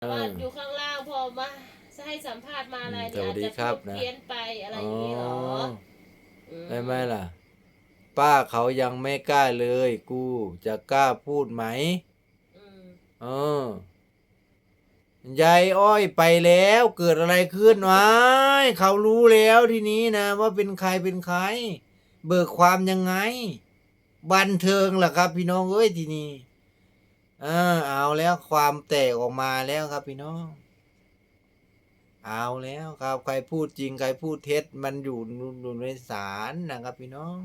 เอว่าออยู่ข้างล่างพอมาให้สัมภาษณ์มาอะไรอืมเนี่ยอาจสวัสดีจะครับพูดนะเพี้ยนไปอะไรอย่างนี้เหรออมได้ไหมล่ะ ป้าเขายังไม่กล้าเลย กูจะกล้าพูดไหมอืมเออยายอ้อยไปแล้วเกิดอะไรขึ้นวะเขารู้แล้วทีนี้นะ ว่าเป็นใครเป็นใคร เบิกความยังไง บันเทิงล่ะครับ พี่น้องเอ้ยทีนี้ เออ เอาแล้วความแตกออกมาแล้วครับพี่น้อง เอาแล้วครับ ใครพูดจริงใครพูดเท็จมันอยู่อยู่ในศาลนะครับพี่น้อง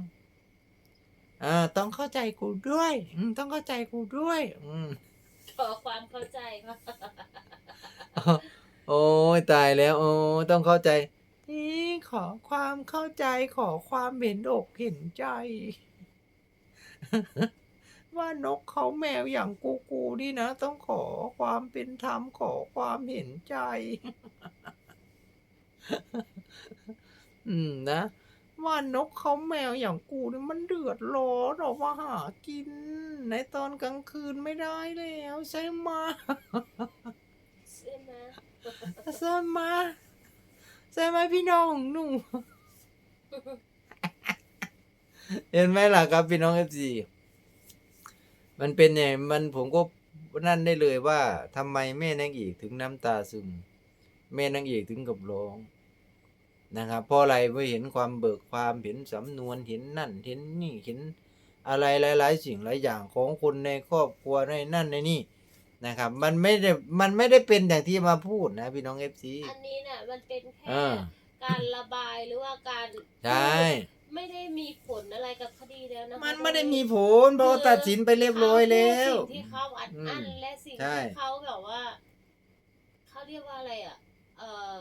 อ่าต้องเข้าใจกูด้วยอืมต้องเข้าใจกูด้วย อืมขอความเข้าใจครับโอ้ยตายแล้ว โอ้ยต้องเข้าใจนี่ขอความเข้าใจขอความเห็นอกเห็นใจ ว่านกเขาแมวอย่างกูกูนี่นะ ต้องขอความเป็นธรรมขอความเห็นใจ อืมนะ ว่านกเขาแมวอย่างกูนี่มันเดือดร้อนออกมาหากิน ในตอนกลางคืนไม่ได้แล้วใช่ไหมะใช่ไหมใช่ไหมะใช่ไหมพี่น้องของหนูเห็นไหมล่ะครับพี่น้องเอฟซี มันเป็นเนี่ยมันผมก็นั่นได้เลยว่าทำไมแม่นางเอกถึงน้ำตาซึม แม่นางเอกถึงกับร้องนะครับเพราะอะไรเพราะเห็นความเบิกความเห็นสำนวนเห็นนั่นเห็นนี่เห็นอะไรหลาย ๆ สิ่งหลายอย่างของคนในครอบครัวในนั่นในนี่นะครับ มันไม่ได้มันไม่ได้เป็นอย่างที่มาพูดนะพี่น้องเอฟซีอันนี้เนี่ยมันเป็นแค่เออการระบายหรือว่าการใช่ ไม่ได้มีผลอะไรกับคดีแล้วนะมันไม่ได้มีผลเพราะว่าตัดสินไปเรียบร้อยแล้ว สิ่งที่เขาอัดอั้นอืมและสิ่งใช่ ที่เขาแบบว่าเขาเรียกว่าอะไรอะ เออ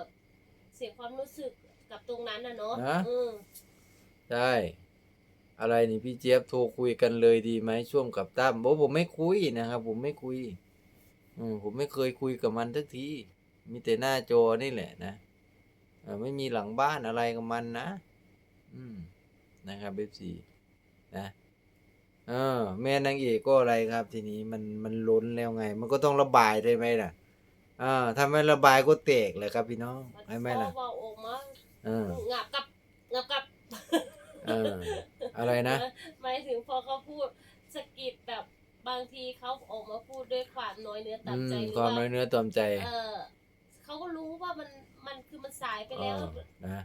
เสียความรู้สึกกับตรงนั้นนะเนาะนะ อืมใช่ อะไรนี่พี่เจี๊ยบโทรคุยกันเลยดีไหมช่วงกับตั้มบอกผมไม่คุยนะครับ ผมไม่คุย อืมผมไม่เคยคุยกับมันทักทีมีแต่หน้าจอนี่แหละนะเออไม่มีหลังบ้านอะไรกับมันนะ อืม นะครับเบซีนะเออแม่นางเอกก็อะไรครับ ทีนี้มันมันล้นแล้วไง มันก็ต้องระบายได้ไหมล่ะอ่าถ้าไม่ระบายก็แตกเลยครับพี่น้องมันใช่ไหมล่ะพอบอกออกมาเอองับกับงับกับเอออะไรนะหมายถึงพอเขาพูดสะกิดแบบบางทีเขาออกมาพูดด้วยความน้อยเนื้ออืต่ำใจมหรือความน้ว่าอยเนื้อต่อมใจ เออเขาก็รู้ว่ามันมันคือมันสายไปเอแล้วอนะ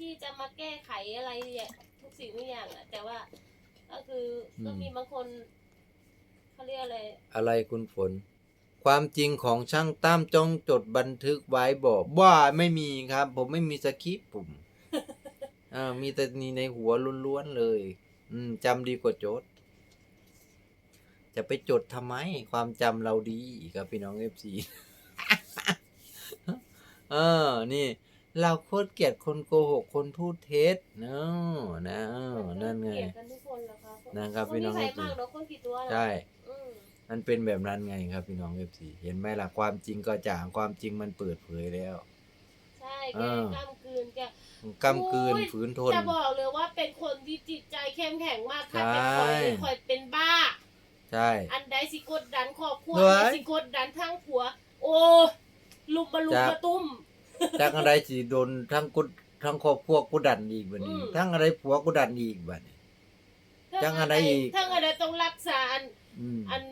ที่จะมาแก้ไขอะไรเนี่ยทุกสิ่งทุกอย่างอะแต่ว่าก็คือก็มีบางคนเขาเรียกอะไรอะไรคุณฝน ความจริงของช่างตั้มจงจดบันทึกไว้บอกว่าไม่มีครับ ผมไม่มีสคริปต์ผมอ่ามีแต่นี่ในหัวล้วนๆเลย อืมจำดีกว่าจด จะไปจดทำไม ความจำเราดีครับพี่น้องเอฟซี เออ นี่ เราโคตรเกลียดคนโกหกคนพูดเท็จเนาะนะเออนั่นไง เกลียดกันทุกคนเหรอคะนะครับคพี่น้องใครเอฟซีมากเนาะคนกี่ตัวเหรอใช่ อืมมันเป็นแบบนั้นไงครับพี่น้องเอฟซีเห็นไหมล่ะความจริงก็จ่างความจริงมันเปิดเผยแล้ว ใช่เอแกอกล้ามกลืนแก กำกืนโอ้ย ฝืนทน จะบอกเลยว่าเป็นคนที่จิตใจเข้มแข็งมากค่ะใช่แต่คอยคอยเป็นบ้า ใช่ อันใดสิกดดันครอบครัวเฮ้ยอันใดสิกดดันทั้งผัว โอ้ลุมมาลุมจ้ะ มาตุ้ม ทั้งอะไรสิโดนทั้งกุดทั้งครอบครัวกูดันอีกบัดนี้ อืม ทั้งอะไรผัวกูดันอีกบัดนี้ จังอะไรอีก ทั้งอะไรต้องรักษาอันอืมอัน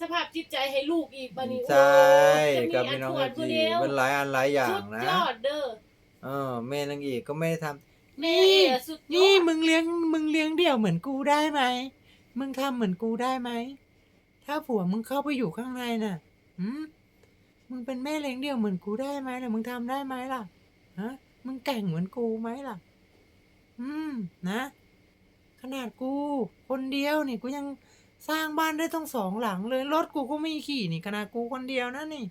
สภาพจิตใจให้ลูกอีกบัดนี้ใช่โอ้ยกับจะมีอัพี่นน้องขเอวดฟผู้ซีเดียวมันหลายอันหลายอย่างสุดนะยอดเด้อเออแม่นางเอกก็ไม่ได้ทำแม่อะสุดยนี่อดมึงเลี้ยงมึงเลี้ยงเดี่ยวเหมือนกูได้ไหม มึงทำเหมือนกูได้ไหม ถ้าผัวมึงเข้าไปอยู่ข้างในน่ะ หืม มึงเป็นแม่เลี้ยงเดี่ยวเหมือนกูได้ไหมล่ะมึงทำได้ไหมล่ะฮะมึงแก่งเหมือนกูไหมล่ะ อืม นะ ขนาดกู คนเดียวนี่กูยังสร้างบ้านได้ต้องสองหลังเลยรถกูก็ไม่ขี่นี่ขนาดกูคนเดียวนะนี่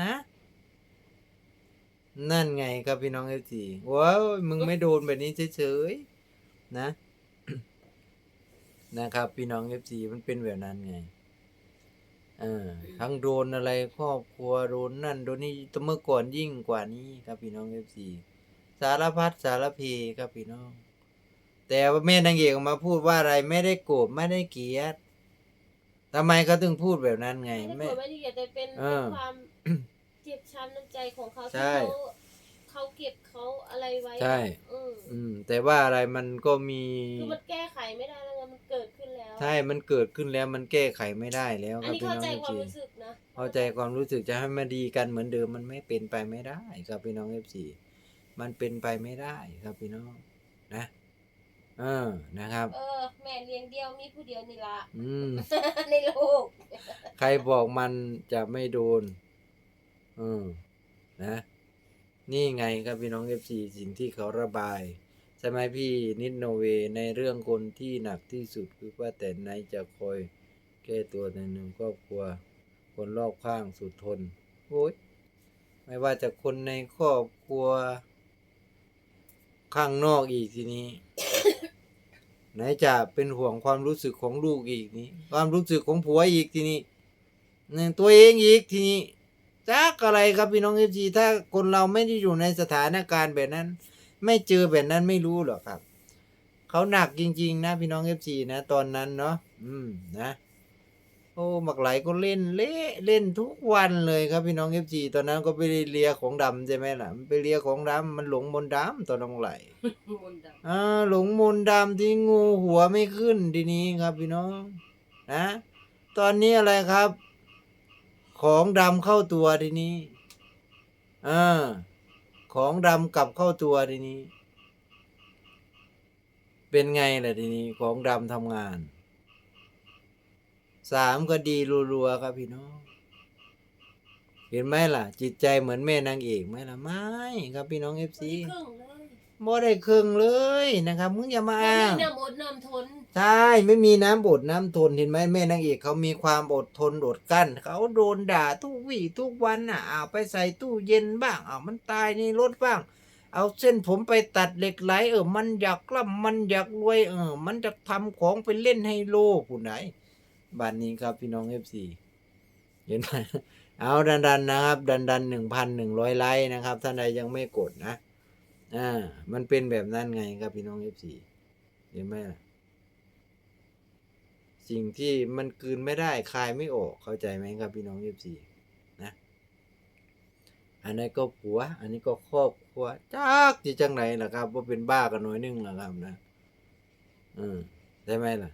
นะ นั่นไงครับพี่น้องเอฟซีว้าวมึงไม่โดนแบบนี้เฉยๆนะ นะครับ พี่น้องเอฟซีมันเป็นแบบนั้นไง เออทั้งโดนอะไรครอบครัวโดนนั่นโดนนี่แต่เมื่อก่อนยิ่งกว่านี้ครับพี่น้องเอฟซีสารพัดสารเพครับพี่น้อง แต่ว่าแม่นางเอกออกมาพูดว่าอะไรไม่ได้โกรธไม่ได้เกลียดทำไมเขาถึงพูดแบบนั้นไงไม่ได้ไม่ผัวไม่ได้เกลียดแต่เป็นเออความช้ำน้ำใจของเขาใช่ ที่เขาเขาเก็บเขาอะไรไว้ใช่อืมอืม แต่ว่าอะไรมันก็มี คือมันแก้ไขไม่ได้แล้ว ใช่มันเกิดขึ้นแล้วมันแก้ไขไม่ได้แล้วอัคนรับนี้พี่เข้าน้องใจเอฟความซีรู้สึกนะเข้าใจความรู้สึกจะให้มาดีกันเหมือนเดิมมันไม่เป็นไปไม่ได้ ครับพี่น้องเอฟซีมันเป็นไปไม่ได้ครับพี่น้องนะเออนะครับ เออ แม่เลี้ยงเดียวมีผู้เดียวนี่ละ อืม ในโลกใครบอกมันจะไม่โดนเออนะ นี่ไงครับพี่น้องเอฟซีสิ่งที่เขาระบาย ใช่ไหมพี่นิดโนเวในเรื่องคนที่หนักที่สุดคือว่าแต่ไหนจะคอยแก้ตัวในหนึ่งครอบครัว คนรอบข้างสุดทนโอ้ยไม่ว่าจะคนในครอบครัว ข้างนอกอีกทีนี้ ไหนจะเป็นห่วงความรู้สึกของลูกอีกนี้ ความรู้สึกของผัวอีกทีนี้เนี่ยตัวเองอีกทีนี้จักอะไรครับพี่น้องเอฟซีถ้าคนเราไม่ได้อยู่ในสถานการณ์แบบนั้น ไม่เจอแบบนั้นไม่รู้หรอกครับเขาหนักจริง ๆ นะพี่น้องเอฟซีนะ ตอนนั้นเนาะอืมนะ โอ้หมักไหลก็เล่นเละเล่นทุกวันเลยครับพี่น้องเอฟซีตอนนั้นก็ไปเลียของดำใช่ไหมล่ะมันไปเลียของดำมันหลงมนต์ดำตอนน้องไหลมนต์ดอ่าหลงมนต์ดำที่งูหัวไม่ขึ้นทีนี้ครับพี่น้องนะตอนนี้อะไรครับ ของดำเข้าตัวทีนี้อ่า ของดำกลับเข้าตัวทีนี้ เป็นไงล่ะทีนี้ของดำทำงานสามก็ดีรัวๆครับพี่น้อง เห็นไหมล่ะ จิตใจเหมือนแม่นางเอกไหมล่ะไม่ครับพี่น้องเอฟซีครึ่งเลย บ่ได้ครึ่งเลยนะครับ มึงอย่ามาเขาอ้างมีน้ำอดน้ำทนใช่ไม่มีน้ำอดน้ำทนเห็นไหมแม่นางเอกเขามีความอดทนอดกลั้นเขาโดนด่าทุกวี่ทุกวันน่ะเอาไปใส่ตู้เย็นบ้างเอามันตายในรถบ้าง เอาเส้นผมไปตัดเหล็กไหลเออมันอยากกล่ำมันอยากรวยเออ มันจะทำของไปเล่นไฮโลผู้ไหนบ้านนี้ครับพี่น้องเอฟซีเห็นไหม เอาดันดันๆนะครับ ดันดันหนึ่งพันหนึ่งร้อยไลค์นะครับ ท่านใดยังไม่กดนะ อ่า มันเป็นแบบนั้นไงครับพี่น้องเอฟซีเห็นไหมล่ะสิ่งที่มันกืนไม่ได้คายไม่ออกเข้าใจไหมครับพี่น้องเอฟซีนะอันนี้ก็ผัว อันนี้ก็ครอบครัวจักจีจังไหนล่ะครับว่าเป็นบ้ากันหน่อยนึงล่ะครับนะอืมใช่ไหมล่ะ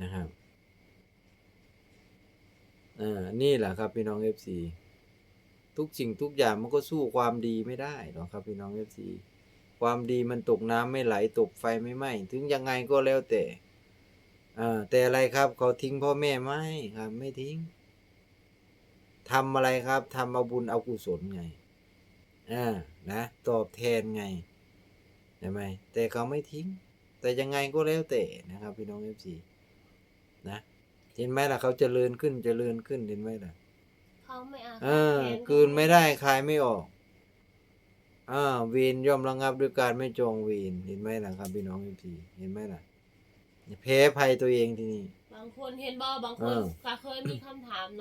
นะครับอ่านี่แหละครับพี่น้องเอฟซี ทุกสิ่งทุกอย่างมันก็สู้ความดีไม่ได้หรอกครับพี่น้องเอฟซีความดีมันตกน้ำไม่ไหลตกไฟไม่ไหม้ถึงยังไงก็แล้วแต่อ่าแต่อะไรครับเขาทิ้งพ่อแม่ไหมครับ ไม่ทิ้งทำอะไรครับทำเอาบุญเอากุศลไงอ่านะตอบแทนไงใช่ไหมแต่เขาไม่ทิ้ง แต่ยังไงก็แล้วแต่นะครับ พี่น้องเอฟซีนะเห็นไหมล่ะเขาเจริญขึ้นเจริญขึ้นเห็นไหมล่ะ เขาไม่อาเออคืนไม่ได้คลายไม่ออกอ่าเวีนย่อมระงับด้วยการไม่จองเวีนเห็นไหมล่ะครับพี่น้องเอฟซีเห็นไหมล่ะแพ้ภัยตัวเองทีนี้ บางคนเห็นบ่บางคเอนอก็เคยมีคำถามเนาะ